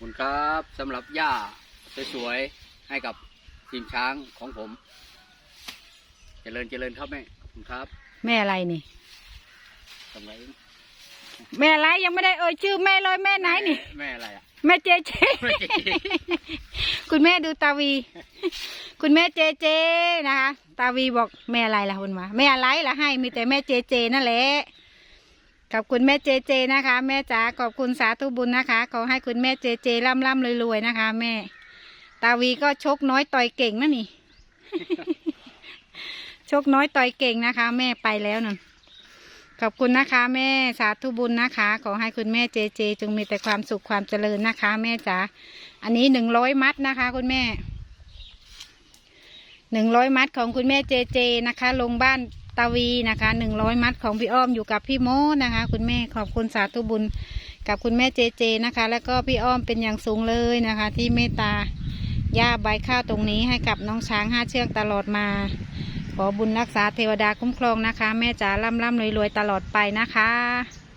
คุณครับสำหรับหญ้าสวยๆให้กับทีมช้างของผม เจริญเจริญครับแม่ขอบคุณครับแม่อะไรนี่ทำไรแม่อะไรยังไม่ได้เอ่ยชื่อแม่เลยแม่ไหนนี่ แม่อะไรอะแม่เจเจแม่เจเจคุณแม่ดูตาวี คุณแม่เจเจนะคะ ตาวีบอกแม่อะไรล่ะคุณมาแม่อะไรล่ะให้มีแต่แม่เจเจนั่นแหละ ขอบคุณแม่เจเจนะคะ แม่จ๋าขอบคุณสาธุบุญนะคะขอให้คุณแม่เจเจร่ำร่ำรวยๆนะคะ แม่ ตาวีก็ชกน้อยต่อยเก่งนะนี่ ชกน้อยต่อยเก่งนะคะ แม่ไปแล้วนั่นขอบคุณนะคะ แม่สาธุบุญนะคะ ขอให้คุณแม่เจเจ จงมีแต่ความสุขความเจริญนะคะ แม่จ๋าอันนี้หนึ่งร้อยมัดนะคะ คุณแม่หนึ่งร้อยมัดของคุณแม่เจเจนะคะ ลงบ้าน ตาวีนะคะหนึ่งร้อยมัดของพี่อ้อมอยู่กับพี่โมนะคะ คุณแม่ขอบคุณสาธุบุญกับคุณแม่เจเจนะคะ แล้วก็พี่อ้อมเป็นอย่างสูงเลยนะคะ ที่เมตตาย่าใบข้าวตรงนี้ให้กับน้องช้างห้าเชือกตลอดมา ขอบุญรักษาเทวดาคุ้มครองนะคะ แม่จ๋าร่ำร่ำรวยรวยตลอดไปนะคะ